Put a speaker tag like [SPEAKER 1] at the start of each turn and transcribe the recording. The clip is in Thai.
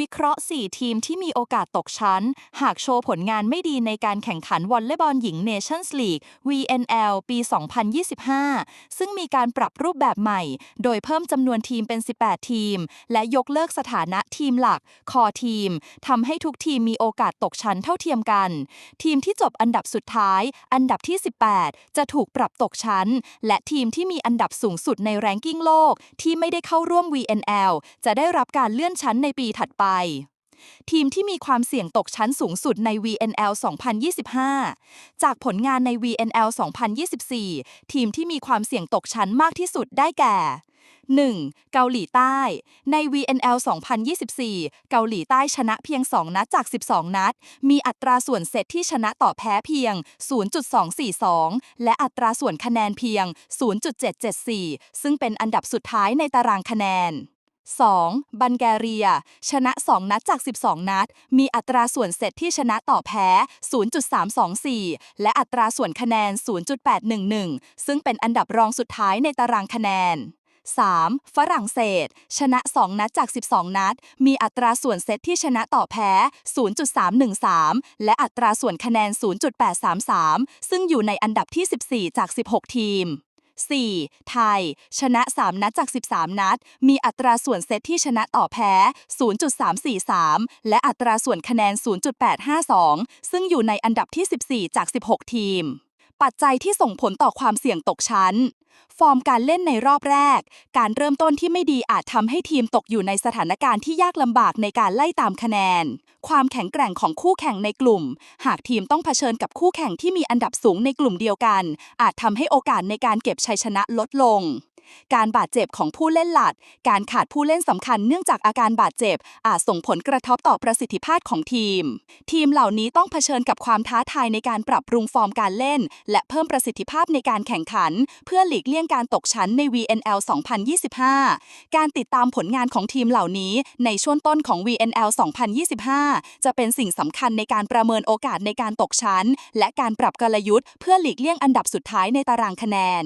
[SPEAKER 1] วิเคราะห์ 4 ทีมที่มีโอกาสตกชั้น หากโชว์ผลงานไม่ดีในการแข่งขันวอลเลย์บอลหญิง Nations League VNL ปี 2025 ซึ่งมีการปรับรูปแบบใหม่ โดยเพิ่มจำนวนทีมเป็น 18 ทีม และยกเลิกสถานะทีมหลัก คอทีมทำให้ทุกทีมมีโอกาสตกชั้นเท่าเทียมกัน ทีมที่จบอันดับสุดท้าย อันดับที่ 18 จะถูกปรับตกชั้น และทีมที่มีอันดับสูงสุดในแรงกิ้งโลก ที่ไม่ได้เข้าร่วม VNL จะได้รับการเลื่อนชั้นในปีถัดไปทีมที่มีความเสี่ยงตกชั้นสูงสุดใน VNL 2025 จากผลงานใน VNL 2024 ทีมที่มีความเสี่ยงตกชั้นมากที่สุดได้แก่ 1. เกาหลีใต้ ใน VNL 2024 เกาหลีใต้ชนะเพียง 2 นัดจาก 12 นัด มีอัตราส่วนเซตที่ชนะต่อแพ้เพียง 0.242 และอัตราส่วนคะแนนเพียง 0.774 ซึ่งเป็นอันดับสุดท้ายในตารางคะแนน 2. บัลแกเรีย ชนะ 2 นัดจาก 12 นัด มีอัตราส่วนเซตที่ชนะต่อแพ้ 0.324 และอัตราส่วนคะแนน 0.811 ซึ่งเป็นอันดับรองสุดท้ายในตารางคะแนน 3. ฝรั่งเศส ชนะ 2 นัดจาก 12 นัด มีอัตราส่วนเซตที่ชนะต่อแพ้ 0.313 และอัตราส่วนคะแนน 0.833 ซึ่งอยู่ในอันดับที่ 14 จาก 16 ทีม 4. ไทย ชนะ 3 นัดจาก 13 นัด มีอัตราส่วนเซตที่ชนะต่อแพ้ 0.343 และอัตราส่วนคะแนน 0.852 ซึ่งอยู่ในอันดับที่ 14 จาก 16 ทีม ปัจจัยที่ส่งผลต่อความเสี่ยงตกชั้น ฟอร์มการเล่นในรอบแรก การเริ่มต้นที่ไม่ดีอาจทำให้ทีมตกอยู่ในสถานการณ์ที่ยากลำบากในการไล่ตามคะแนน ความแข็งแกร่งของคู่แข่งในกลุ่ม หากทีมต้องเผชิญกับคู่แข่งที่มีอันดับสูงในกลุ่มเดียวกัน อาจทำให้โอกาสในการเก็บชัยชนะลดลง การบาดเจ็บของผู้เล่นหลักการขาดผู้เล่นสำคัญเนื่องจากอาการบาดเจ็บ อาจส่งผลกระทบต่อประสิทธิภาพของทีม ทีมเหล่านี้ต้องเผชิญกับความท้าทายในการปรับปรุงฟอร์มการเล่น และเพิ่มประสิทธิภาพในการแข่งขัน เพื่อหลีกเลี่ยงการตกชั้นใน VNL 2025 การติดตามผลงานของทีมเหล่านี้ในช่วงต้นของ VNL 2025 จะเป็นสิ่งสำคัญในการประเมินโอกาสในการตกชั้น และการปรับกลยุทธ์เพื่อหลีกเลี่ยงอันดับสุดท้ายในตารางคะแนน